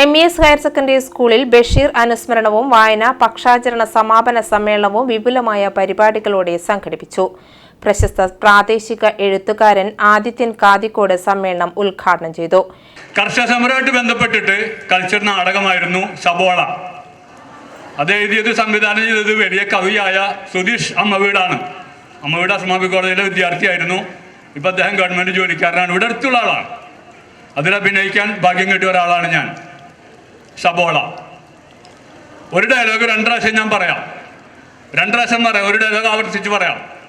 M E S higher secondary സ്കൂളിൽ ബഷീർ അനുസ്മരണവും വായന പക്ഷാചരണ സമാപന സമ്മേളനവും വിപുലമായ പരിപാടികളോടെ സംഘടിപ്പിച്ചു പ്രശസ്ത പ്രാദേശിക എഴുത്തുകാരൻ ആദിത്യൻ കാതിക്കോട് സമ്മേളനം ഉദ്ഘാടനം ചെയ്തു കർഷക സമരമായിട്ട് ബന്ധപ്പെട്ടിട്ട് കൾച്ചർ നാടകമായിരുന്നു സബോള അത് എഴുതിയത് സംവിധാനം ചെയ്തത് വലിയ കവിയായ സുധീഷ് അമ്മവീടാണ് അമ്മവീട് അസ്മാബി കോളേജിലെ വിദ്യാർത്ഥിയായിരുന്നു ഇപ്പം അദ്ദേഹം ഗവൺമെന്റ് ജോലിക്കാരനാണ് ഇവിടെ അടുത്തുള്ള ആളാണ് അതിൽ അഭിനയിക്കാൻ ഭാഗ്യം കിട്ടിയ ഒരാളാണ് ഞാൻ സബോള. ഒരു ഡയലോഗ് രണ്ട് പ്രാവശ്യം ഞാൻ പറയാം. രണ്ട് പ്രാവശ്യം പറയാം. ഒരു ഡയലോഗ് ആവർത്തിച്ച് പറയാം.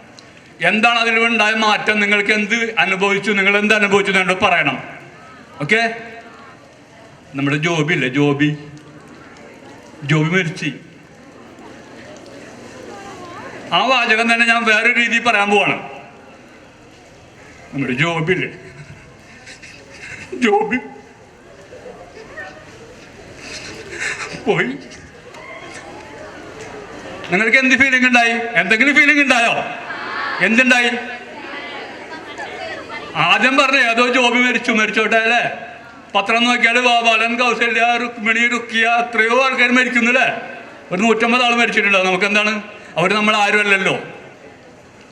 എന്താണ് അതിൽ ഉണ്ടായ മാറ്റം? നിങ്ങൾക്ക് എന്ത് അനുഭവിച്ചു? നിങ്ങൾ എന്ത് അനുഭവിച്ചു എന്നോട് പറയണം. ഓക്കെ നമ്മുടെ ജോബി ഇല്ലേ? ജോബി. ജോബി മരിച്ചു. ആ വാചകം തന്നെ ഞാൻ വേറൊരു രീതിയിൽ പറയാൻ പോവാണ്. നമ്മുടെ ജോബി ഇല്ലേ? ജോബി പോയി. നിങ്ങൾക്ക് എന്ത് ഫീലിംഗ് ഉണ്ടായി? എന്തെങ്കിലും ഫീലിംഗ് ഉണ്ടായോ? എന്തുണ്ടായി? ആദ്യം പറഞ്ഞു ഏതോ ജോബി മരിച്ചു മരിച്ചോട്ടെ അല്ലേ? പത്രം നോക്കിയാൽ ബാലൻ കൗസല്യ രുക്മിണി റുക്കിയ എത്രയോ ആൾക്കാർ മരിക്കുന്നില്ലേ ഒരു നൂറ്റമ്പത് ആൾ മരിച്ചിട്ടുണ്ടോ? നമുക്ക് എന്താണ് അവർ നമ്മൾ ആരുമല്ലല്ലോ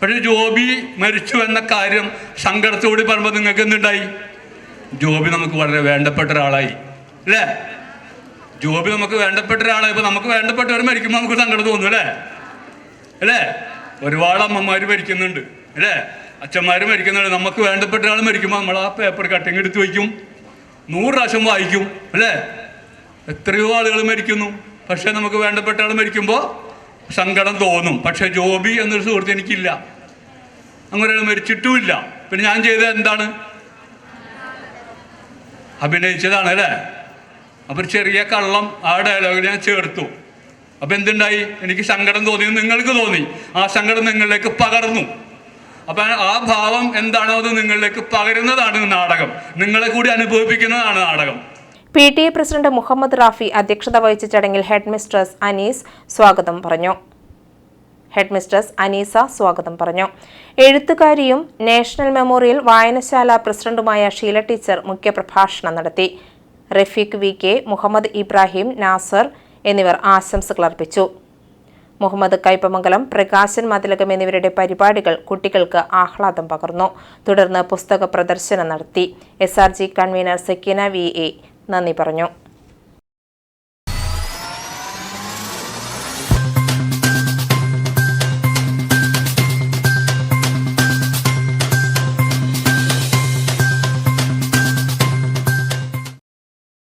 പക്ഷെ ജോബി മരിച്ചു എന്ന കാര്യം സങ്കടത്തോടി പറയുമ്പോൾ നിങ്ങൾക്ക് എന്തുണ്ടായി? ജോബി നമുക്ക് വളരെ വേണ്ടപ്പെട്ട ഒരാളായി. അല്ലേ? ജോബി നമുക്ക് വേണ്ടപ്പെട്ട ഒരാളെ ഇപ്പൊ നമുക്ക് വേണ്ടപ്പെട്ടവർ മരിക്കുമ്പോൾ നമുക്ക് സങ്കടം തോന്നും അല്ലേ? അല്ലേ? ഒരുപാട് അമ്മമാർ മരിക്കുന്നുണ്ട് അല്ലേ? അച്ഛന്മാർ മരിക്കുന്നുണ്ട് നമുക്ക് വേണ്ടപ്പെട്ട ഒരാൾ മരിക്കുമ്പോൾ നമ്മൾ ആ പേപ്പർ കട്ടിങ് എടുത്ത് വയ്ക്കും നൂറ് പ്രാവശ്യം വായിക്കും അല്ലേ? എത്രയോ ആളുകൾ മരിക്കുന്നു പക്ഷെ നമുക്ക് വേണ്ടപ്പെട്ട ആൾ മരിക്കുമ്പോൾ സങ്കടം തോന്നും പക്ഷെ ജോബി എന്നൊരു സുഹൃത്ത് എനിക്കില്ല. അങ്ങനെ മരിച്ചിട്ടുമില്ല. പിന്നെ ഞാൻ ചെയ്തത് എന്താണ്? അഭിനയിച്ചതാണ് അല്ലേ? അപ്പോൾ ചെറിയ കള്ളം ആ ഡയലോഗിൽ ഞാൻ ചേർത്തു. അപ്പം എന്തുണ്ടായി? എനിക്ക് സങ്കടം തോന്നി നിങ്ങൾക്ക് തോന്നി. ആ സങ്കടം നിങ്ങളിലേക്ക് പകർന്നു. അപ്പം ആ ഭാവം എന്താണോ അത് നിങ്ങളിലേക്ക് പകരുന്നതാണ് നാടകം. നിങ്ങളെ കൂടി അനുഭവിപ്പിക്കുന്നതാണ് നാടകം. P T A president Muhammad Rafi അധ്യക്ഷത വഹിച്ച ചടങ്ങിൽ ഹെഡ് മിസ്ട്രസ് അനീസ് സ്വാഗതം പറഞ്ഞു. ഹെഡ് മിസ്ട്രസ് അനീസ സ്വാഗതം പറഞ്ഞു. എഴുത്തുകാരിയും നാഷണൽ മെമ്മോറിയൽ വായനശാല പ്രസിഡന്റുമായ ഷീല ടീച്ചർ മുഖ്യപ്രഭാഷണം നടത്തി. റഫീഖ് വി കെ മുഹമ്മദ് ഇബ്രാഹിം നാസർ എന്നിവർ ആശംസകൾ അർപ്പിച്ചു. മുഹമ്മദ് കൈപ്പമംഗലം പ്രകാശൻ മതിലകം എന്നിവരുടെ പരിപാടികൾ കുട്ടികൾക്ക് ആഹ്ലാദം പകർന്നു. തുടർന്ന് പുസ്തക പ്രദർശനം നടത്തി. S R G convener Sakeena V A നന്ദി പറഞ്ഞു.